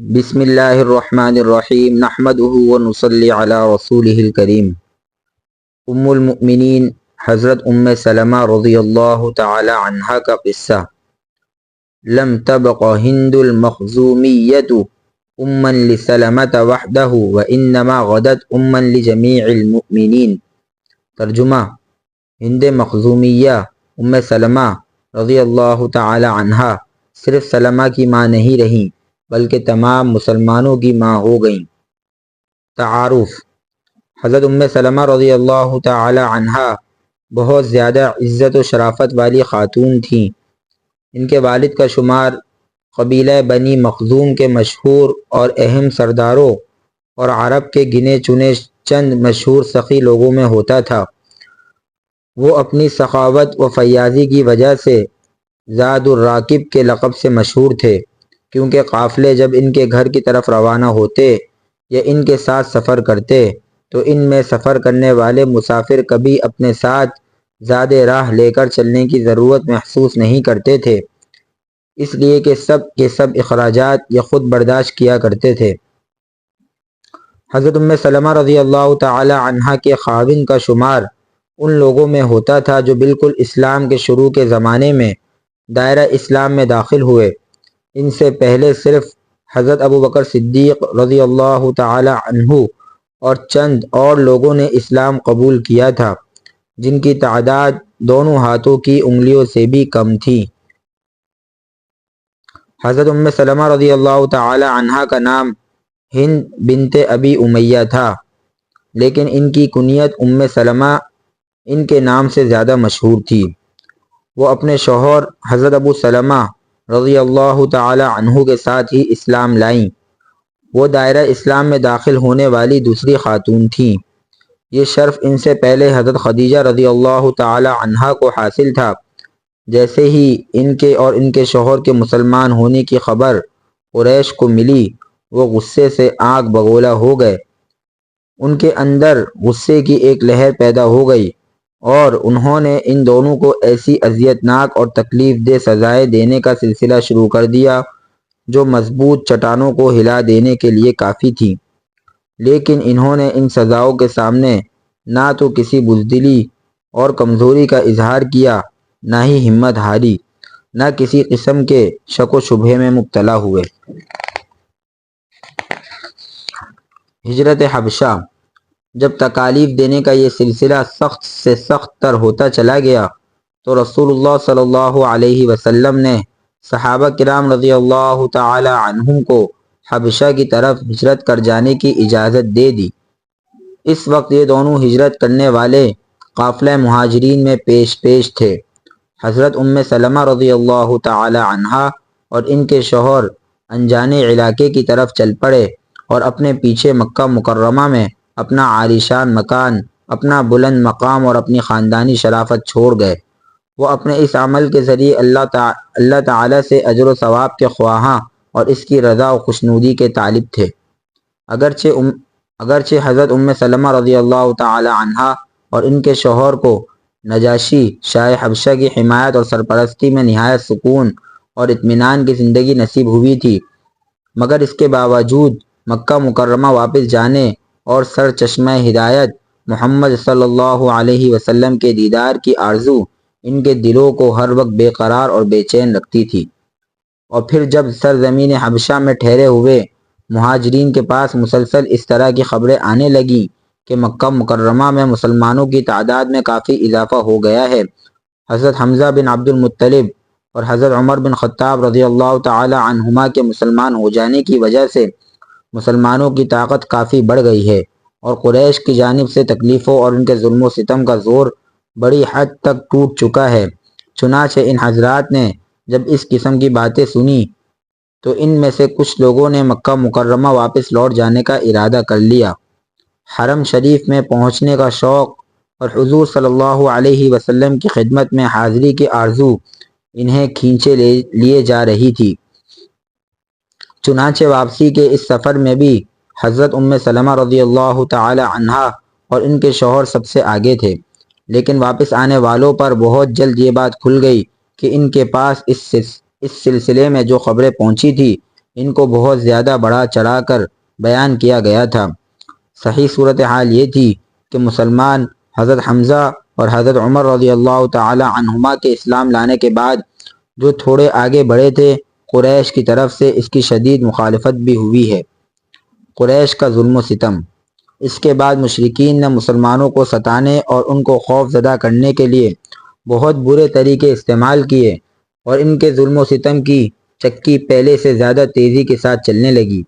بسم الله الرحمن الرحيم نحمده ونصلي على رسوله الكريم أم المؤمنين حضرت أم سلمة رضي الله تعالى عنها كقصة لم تبق هند المخزومية أما لسلمة وحده وإنما غدت أما لجميع المؤمنين ترجمة هند مخزومية ام سلمہ رضي الله تعالى عنها صرف سلمہ کی ماں نہیں بلکہ تمام مسلمانوں کی ماں ہو گئیں۔ تعارف۔ حضرت ام سلمہ رضی اللہ تعالی عنہ بہت زیادہ عزت و شرافت والی خاتون تھیں۔ ان کے والد کا شمار قبیلہ بنی مخزوم کے مشہور اور اہم سرداروں اور عرب کے گنے چنے چند مشہور سخی لوگوں میں ہوتا تھا۔ وہ اپنی سخاوت و فیاضی کی وجہ سے زاد الراکب کے لقب سے مشہور تھے۔ کیونکہ قافلے جب ان کے گھر کی طرف روانہ ہوتے یا ان کے ساتھ سفر کرتے، تو ان میں سفر کرنے والے مسافر کبھی اپنے ساتھ زیادہ راہ لے کر چلنے کی ضرورت محسوس نہیں کرتے تھے۔ اس لیے کہ سب کے سب اخراجات یا خود برداشت کیا کرتے تھے۔ حضرت ام سلمہ رضی اللہ تعالی عنہ کے خاوند کا شمار ان لوگوں میں ہوتا تھا جو بالکل اسلام کے شروع کے زمانے میں دائرہ اسلام میں داخل ہوئے۔ ان سے پہلے صرف حضرت ابو بکر صدیق رضی اللہ تعالی عنہ اور چند اور لوگوں نے اسلام قبول کیا تھا، جن کی تعداد دونوں ہاتھوں کی انگلیوں سے بھی کم تھی۔ حضرت ام سلمہ رضی اللہ تعالی عنہ کا نام ہند بنت ابی امیہ تھا، لیکن ان کی کنیت ام سلمہ ان کے نام سے زیادہ مشہور تھی۔ وہ اپنے شوہر حضرت ابو سلمہ رضی اللہ تعالی عنہ کے ساتھ ہی اسلام لائیں۔ وہ دائرہ اسلام میں داخل ہونے والی دوسری خاتون تھیں۔ یہ شرف ان سے پہلے حضرت خدیجہ رضی اللہ تعالی عنہ کو حاصل تھا۔ جیسے ہی ان کے اور ان کے شوہر کے مسلمان ہونے کی خبر قریش کو ملی، وہ غصے سے آگ بگولا ہو گئے۔ ان کے اندر غصے کی ایک لہر پیدا ہو گئی۔ اور انہوں نے ان دونوں کو ایسی اذیت ناک اور تکلیف دہ سزائیں دینے کا سلسلہ شروع کر دیا، جو مضبوط چٹانوں کو ہلا دینے کے لیے کافی تھی۔ لیکن انہوں نے ان سزاؤں کے سامنے نہ تو کسی بزدلی اور کمزوری کا اظہار کیا، نہ ہی ہمت ہاری، نہ کسی قسم کے شک و شبہ میں مبتلا ہوئے۔ ہجرت حبشہ جب تکالیف دینے کا یہ سلسلہ سخت سے سخت تر ہوتا چلا گیا، تو رسول اللہ صلی اللہ علیہ وسلم نے صحابہ کرام رضی اللہ تعالی عنہم کو حبشہ کی طرف ہجرت کر جانے کی اجازت دے دی۔ اس وقت یہ دونوں ہجرت کرنے والے قافلہ مہاجرین میں پیش پیش تھے۔ حضرت ام سلمہ رضی اللہ تعالی عنہ اور ان کے شوہر انجانے علاقے کی طرف چل پڑے اور اپنے پیچھے مکہ مکرمہ میں اپنا عالیشان مکان، اپنا بلند مقام اور اپنی خاندانی شرافت چھوڑ گئے۔ وہ اپنے اس عمل کے ذریعے اللہ تعالی اللہ تعالیٰ سے اجر و ثواب کے خواہاں اور اس کی رضا و خوشنودی کے طالب تھے۔ اگرچہ ام، اگرچہ حضرت ام سلمہ رضی اللہ تعالی عنہ اور ان کے شوہر کو نجاشی، شاہ حبشہ کی حمایت اور سرپرستی میں نہایت سکون اور اطمینان کی زندگی نصیب ہوئی تھی، مگر اس کے باوجود مکہ مکرمہ واپس جانے اور سر چشمہ ہدایت محمد صلی اللہ علیہ وسلم کے دیدار کی آرزو ان کے دلوں کو ہر وقت بے قرار اور بے چین رکھتی تھی۔ اور پھر جب سرزمین حبشہ میں ٹھہرے ہوئے، مہاجرین کے پاس مسلسل اس طرح کی خبریں آنے لگیں کہ مکہ مکرمہ میں مسلمانوں کی تعداد میں کافی اضافہ ہو گیا ہے۔ حضرت حمزہ بن عبد المطلب اور حضرت عمر بن خطاب رضی اللہ تعالی عنہما کے مسلمان ہو جانے کی وجہ سے مسلمانوں کی طاقت کافی بڑھ گئی ہے اور قریش کی جانب سے تکلیفوں اور ان کے ظلم و ستم کا زور بڑی حد تک ٹوٹ چکا ہے۔ چنانچہ ان حضرات نے جب اس قسم کی باتیں سنی تو ان میں سے کچھ لوگوں نے مکہ مکرمہ واپس لوٹ جانے کا ارادہ کر لیا۔ حرم شریف میں پہنچنے کا شوق اور حضور صلی اللہ علیہ وسلم کی خدمت میں حاضری کی آرزو انہیں کھینچے لے لیے جا رہی تھی۔ چنانچہ واپسی کے اس سفر میں بھی حضرت ام سلمہ رضی اللہ تعالی عنہ اور ان کے شوہر سب سے آگے تھے۔ لیکن واپس آنے والوں پر بہت جلد یہ بات کھل گئی کہ ان کے پاس اس اس سلسلے میں جو خبریں پہنچی تھی، ان کو بہت زیادہ بڑا چڑھا کر بیان کیا گیا تھا۔ صحیح صورتحال یہ تھی کہ مسلمان حضرت حمزہ اور حضرت عمر رضی اللہ تعالی عنہما کے اسلام لانے کے بعد جو تھوڑے آگے بڑھے تھے قریش کی طرف سے اس کی شدید مخالفت بھی ہوئی ہے۔ قریش کا ظلم و ستم۔ اس کے بعد مشرقین نے مسلمانوں کو ستانے اور ان کو خوف زدہ کرنے کے لیے بہت برے طریقے استعمال کیے اور ان کے ظلم و ستم کی چکی پہلے سے زیادہ تیزی کے ساتھ چلنے لگی۔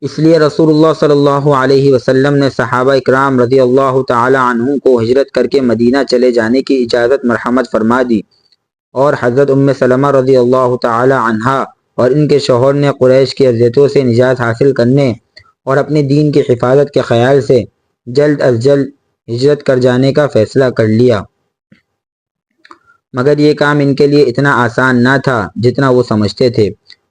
اس لیے رسول اللہ صلی اللہ علیہ وسلم نے صحابہ اکرام رضی اللہ تعالی عنہ کو ہجرت کر کے مدینہ چلے جانے کی اجازت مرحمت فرما دی۔ اور حضرت ام سلمہ رضی اللہ تعالی عنہ اور ان کے شوہر نے قریش کی اذیتوں سے نجات حاصل کرنے اور اپنے دین کی حفاظت کے خیال سے جلد از جلد ہجرت کر جانے کا فیصلہ کر لیا۔ مگر یہ کام ان کے لیے اتنا آسان نہ تھا جتنا وہ سمجھتے تھے۔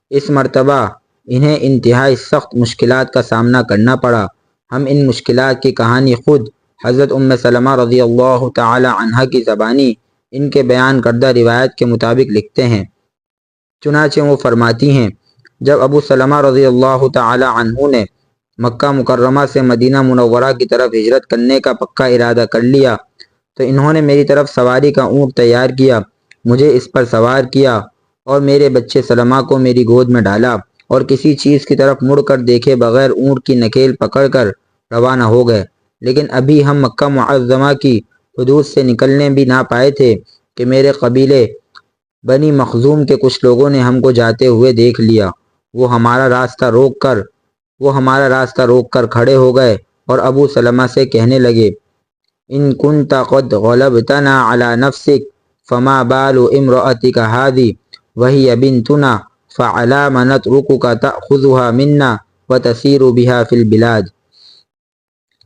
اس مرتبہ انہیں انتہائی سخت مشکلات کا سامنا کرنا پڑا۔ ہم ان مشکلات کی کہانی خود حضرت ام سلمہ رضی اللہ تعالی عنہ کی زبانی ان کے بیان کردہ روایت کے مطابق لکھتے ہیں۔ چنانچہ وہ فرماتی ہیں، جب ابو سلمہ رضی اللہ تعالی عنہ نے مکہ مکرمہ سے مدینہ منورہ کی طرف ہجرت کرنے کا پکا ارادہ کر لیا، تو انہوں نے میری طرف سواری کا اونٹ تیار کیا، مجھے اس پر سوار کیا اور میرے بچے سلمہ کو میری گود میں ڈالا اور کسی چیز کی طرف مڑ کر دیکھے بغیر اونٹ کی نکیل پکڑ کر روانہ ہو گئے۔ لیکن ابھی ہم مکہ معظمہ کی حدود سے نکلنے بھی نہ پائے تھے کہ میرے قبیلے بنی مخزوم کے کچھ لوگوں نے ہم کو جاتے ہوئے دیکھ لیا۔ وہ ہمارا راستہ روک کر، وہ ہمارا راستہ روک کر کھڑے ہو گئے اور ابو سلمہ سے کہنے لگے، ان کن قد غلبتنا علی نفسک، فما بال امرأتک ہادی وہی بنتنا، فعلام نترکک تأخذها منا وتسیر بها فی البلاد۔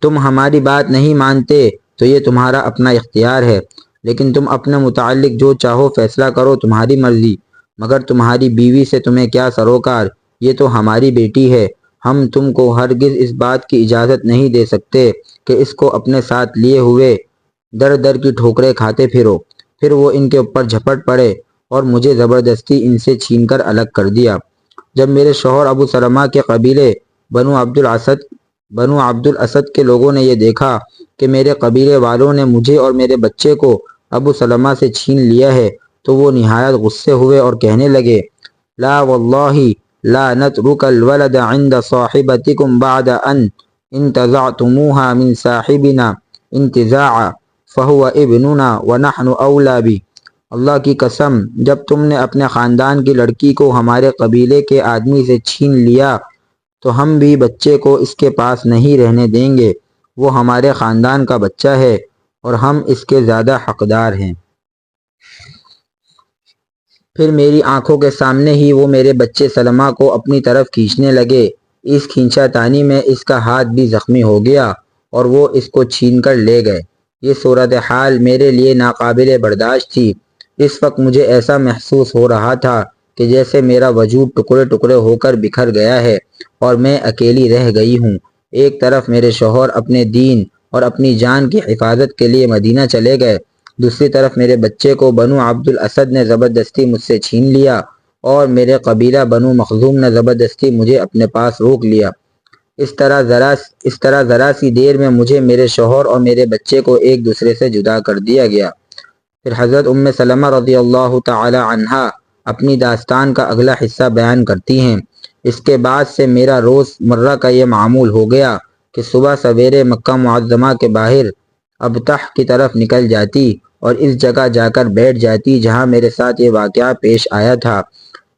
تم ہماری بات نہیں مانتے تو یہ تمہارا اپنا اختیار ہے، لیکن تم اپنے متعلق جو چاہو فیصلہ کرو تمہاری مرضی، مگر تمہاری بیوی سے تمہیں کیا سروکار؟ یہ تو ہماری بیٹی ہے، ہم تم کو ہرگز اس بات کی اجازت نہیں دے سکتے کہ اس کو اپنے ساتھ لیے ہوئے در در کی ٹھوکریں کھاتے پھرو۔ پھر وہ ان کے اوپر جھپٹ پڑے اور مجھے زبردستی ان سے چھین کر الگ کر دیا۔ جب میرے شوہر ابو سلمہ کے قبیلے بنو عبد الاسد بنو عبد الاسد کے لوگوں نے یہ دیکھا کہ میرے قبیلے والوں نے مجھے اور میرے بچے کو ابو سلمہ سے چھین لیا ہے، تو وہ نہایت غصے ہوئے اور کہنے لگے، لا واللہ لا نترک الولد عند صاحبتکم بعد ان انتزعتموها من صاحبنا انتزاعا فہو ابننا ونحن اولا بھی اللہ کی قسم، جب تم نے اپنے خاندان کی لڑکی کو ہمارے قبیلے کے آدمی سے چھین لیا، تو ہم بھی بچے کو اس کے پاس نہیں رہنے دیں گے۔ وہ ہمارے خاندان کا بچہ ہے اور ہم اس کے زیادہ حقدار ہیں۔ پھر میری آنکھوں کے سامنے ہی وہ میرے بچے سلمہ کو اپنی طرف کھینچنے لگے۔ اس کھینچا تانی میں اس کا ہاتھ بھی زخمی ہو گیا اور وہ اس کو چھین کر لے گئے۔ یہ صورتحال میرے لیے ناقابل برداشت تھی۔ اس وقت مجھے ایسا محسوس ہو رہا تھا کہ جیسے میرا وجود ٹکڑے ٹکڑے ہو کر بکھر گیا ہے اور میں اکیلی رہ گئی ہوں۔ ایک طرف میرے شوہر اپنے دین اور اپنی جان کی حفاظت کے لیے مدینہ چلے گئے۔ دوسری طرف میرے بچے کو بنو عبد الاسد نے زبردستی مجھ سے چھین لیا اور میرے قبیلہ بنو مخزوم نے زبردستی مجھے اپنے پاس روک لیا۔ اس طرح ذرا اس طرح ذرا سی دیر میں مجھے میرے شوہر اور میرے بچے کو ایک دوسرے سے جدا کر دیا گیا۔ پھر حضرت ام سلمہ رضی اللہ تعالی عنہ اپنی داستان کا اگلا حصہ بیان کرتی ہیں۔ اس کے بعد سے میرا روز مرہ کا یہ معمول ہو گیا کہ صبح سویرے مکہ معظمہ کے باہر ابتح کی طرف نکل جاتی اور اس جگہ جا کر بیٹھ جاتی جہاں میرے ساتھ یہ واقعہ پیش آیا تھا۔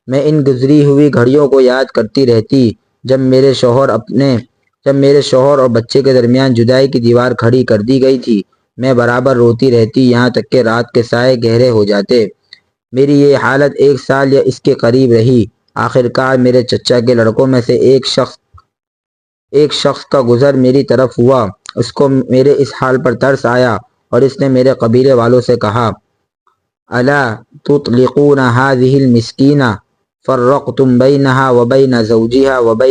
میں ان گزری ہوئی گھڑیوں کو یاد کرتی رہتی جب میرے شوہر اپنے جب میرے شوہر اور بچے کے درمیان جدائی کی دیوار کھڑی کر دی گئی تھی۔ میں برابر روتی رہتی یہاں تک کہ رات کے سائے گہرے ہو جاتے۔ میری یہ حالت ایک سال یا اس کے قریب رہی۔ آخر کار میرے چچا کے لڑکوں میں سے ایک شخص ایک شخص کا گزر میری طرف ہوا۔ اس کو میرے اس حال پر ترس آیا اور اس نے میرے قبیلے والوں سے کہا اللہ تطلقون هذه المسکینہ فرق تم بئی نہا وبئی نہ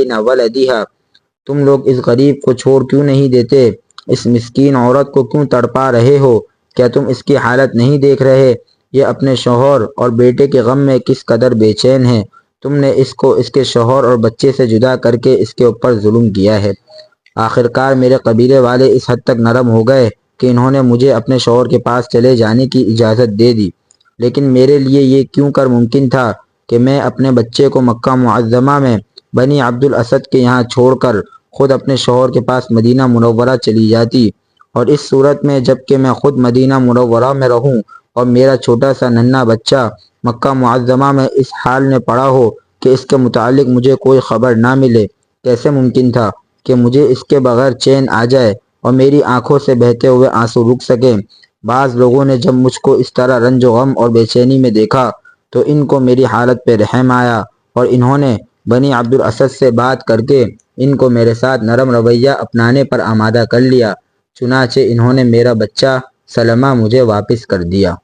نہ تم لوگ اس غریب کو چھوڑ کیوں نہیں دیتے؟ اس مسکین عورت کو کیوں تڑپا رہے ہو؟ کیا تم اس کی حالت نہیں دیکھ رہے؟ یہ اپنے شوہر اور بیٹے کے غم میں کس قدر بے چین ہے؟ تم نے اس کو اس کے شوہر اور بچے سے جدا کر کے اس کے اوپر ظلم کیا ہے۔ آخر کار میرے قبیلے والے اس حد تک نرم ہو گئے کہ انہوں نے مجھے اپنے شوہر کے پاس چلے جانے کی اجازت دے دی۔ لیکن میرے لیے یہ کیوں کر ممکن تھا کہ میں اپنے بچے کو مکہ معظمہ میں بنی عبد الاسد کے یہاں چھوڑ کر خود اپنے شوہر کے پاس مدینہ منورہ چلی جاتی اور اس صورت میں جبکہ میں خود مدینہ منورہ میں رہوں اور میرا چھوٹا سا ننھا بچہ مکہ معظمہ میں اس حال میں پڑا ہو کہ اس کے متعلق مجھے کوئی خبر نہ ملے۔ کیسے ممکن تھا کہ مجھے اس کے بغیر چین آ جائے اور میری آنکھوں سے بہتے ہوئے آنسو رک سکیں؟ بعض لوگوں نے جب مجھ کو اس طرح رنج و غم اور بے چینی میں دیکھا تو ان کو میری حالت پہ رحم آیا اور انہوں نے بنی عبد الاسد سے بات کر کے ان کو میرے ساتھ نرم رویہ اپنانے پر آمادہ کر لیا۔ چنانچہ انہوں نے میرا بچہ سلمہ مجھے واپس کر دیا۔